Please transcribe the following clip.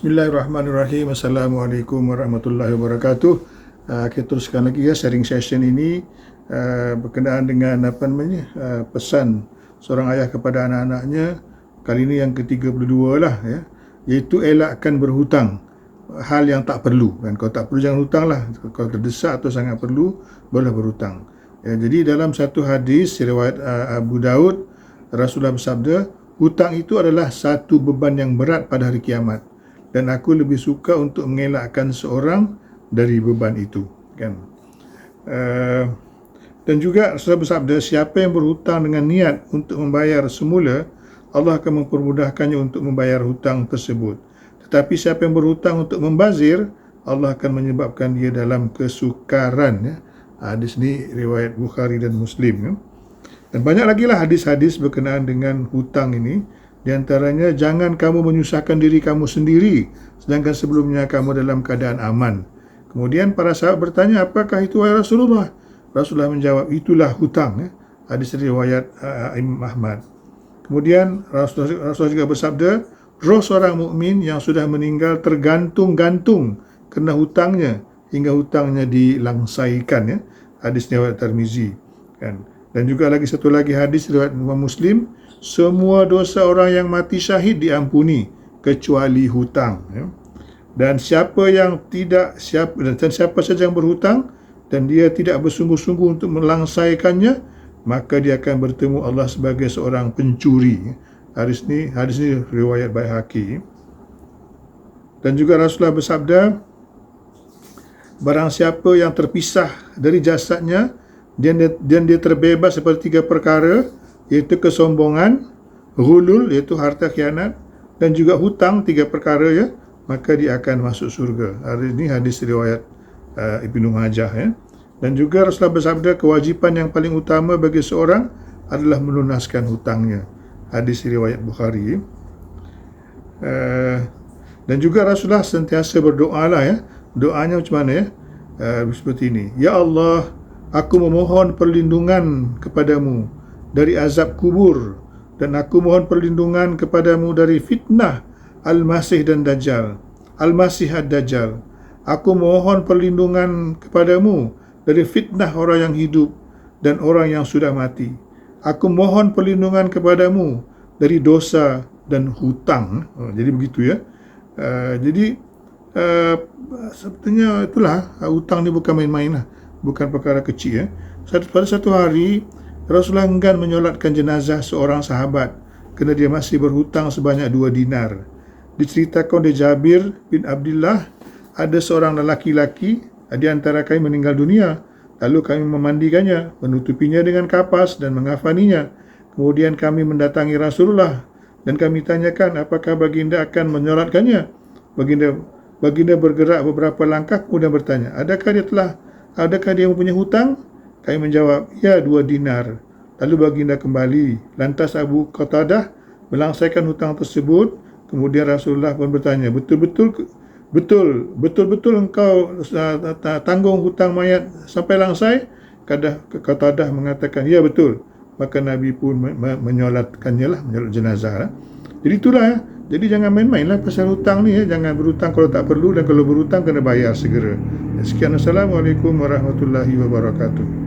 Bismillahirrahmanirrahim. Assalamualaikum warahmatullahi wabarakatuh. Uh, kita teruskan lagi ya sharing session ini uh, berkenaan dengan apa namanya uh, pesan seorang ayah kepada anak-anaknya kali ini yang ke-32 lah ya iaitu elakkan berhutang. Hal yang tak perlu. Kan kalau tak perlu jangan hutang lah. Kalau terdesak atau sangat perlu boleh berhutang. Ya, jadi dalam satu hadis riwayat uh, Abu Daud Rasulullah bersabda hutang itu adalah satu beban yang berat pada hari kiamat dan aku lebih suka untuk mengelakkan seorang dari beban itu kan? Uh, dan juga Rasulullah bersabda siapa yang berhutang dengan niat untuk membayar semula Allah akan mempermudahkannya untuk membayar hutang tersebut. Tetapi siapa yang berhutang untuk membazir Allah akan menyebabkan dia dalam kesukaran ya. Hadis ni riwayat Bukhari dan Muslim ya. dan banyak lagi lah hadis-hadis berkenaan dengan hutang ini di antaranya, jangan kamu menyusahkan diri kamu sendiri sedangkan sebelumnya kamu dalam keadaan aman. Kemudian para sahabat bertanya, apakah itu wahai Rasulullah? Rasulullah menjawab, itulah hutang. Ya. Hadis riwayat uh, Imam Ahmad. Kemudian Rasulullah, Rasulullah juga bersabda, roh seorang mukmin yang sudah meninggal tergantung-gantung kerana hutangnya hingga hutangnya dilangsaikan. Ya. Hadis riwayat Tirmizi. Kan? Dan juga lagi satu lagi hadis riwayat Imam Muslim, semua dosa orang yang mati syahid diampuni kecuali hutang ya. dan siapa yang tidak siapa dan siapa saja yang berhutang dan dia tidak bersungguh-sungguh untuk melangsaikannya maka dia akan bertemu Allah sebagai seorang pencuri hadis ni hadis ni riwayat Baihaqi dan juga Rasulullah bersabda barang siapa yang terpisah dari jasadnya dan dia, dan dia terbebas seperti tiga perkara iaitu kesombongan, hulul iaitu harta khianat dan juga hutang tiga perkara ya, maka dia akan masuk surga. Hari ini hadis riwayat uh, Ibnu Majah ya. Dan juga Rasulullah bersabda kewajipan yang paling utama bagi seorang adalah melunaskan hutangnya. Hadis riwayat Bukhari. Uh, dan juga Rasulullah sentiasa berdoa lah ya. Doanya macam mana ya? Uh, seperti ini. Ya Allah, aku memohon perlindungan kepadamu dari azab kubur dan aku mohon perlindungan kepadamu dari fitnah Al-Masih dan Dajjal. Al-Masih ad-Dajjal. Aku mohon perlindungan kepadamu dari fitnah orang yang hidup dan orang yang sudah mati. Aku mohon perlindungan kepadamu dari dosa dan hutang. Oh, jadi begitu ya. Uh, jadi uh, sebetulnya itulah uh, hutang ni bukan main-main lah. Bukan perkara kecil ya. Pada satu hari Rasulullah enggan menyolatkan jenazah seorang sahabat kerana dia masih berhutang sebanyak dua dinar. Diceritakan oleh Jabir bin Abdullah, ada seorang lelaki-laki di antara kami meninggal dunia. Lalu kami memandikannya, menutupinya dengan kapas dan mengafaninya. Kemudian kami mendatangi Rasulullah dan kami tanyakan apakah baginda akan menyolatkannya. Baginda baginda bergerak beberapa langkah kemudian bertanya, adakah dia telah adakah dia mempunyai hutang? Kami menjawab, ya dua dinar. Lalu baginda kembali. Lantas Abu Qatadah melangsaikan hutang tersebut. Kemudian Rasulullah pun bertanya, betul-betul betul betul-betul engkau uh, tanggung hutang mayat sampai langsai? Kadah Qatadah mengatakan, ya betul. Maka Nabi pun menyolatkannya lah, menyolat jenazah lah. Jadi itulah ya. Jadi jangan main-main lah pasal hutang ni ya. Jangan berhutang kalau tak perlu dan kalau berhutang kena bayar segera. Sekian Assalamualaikum warahmatullahi wabarakatuh.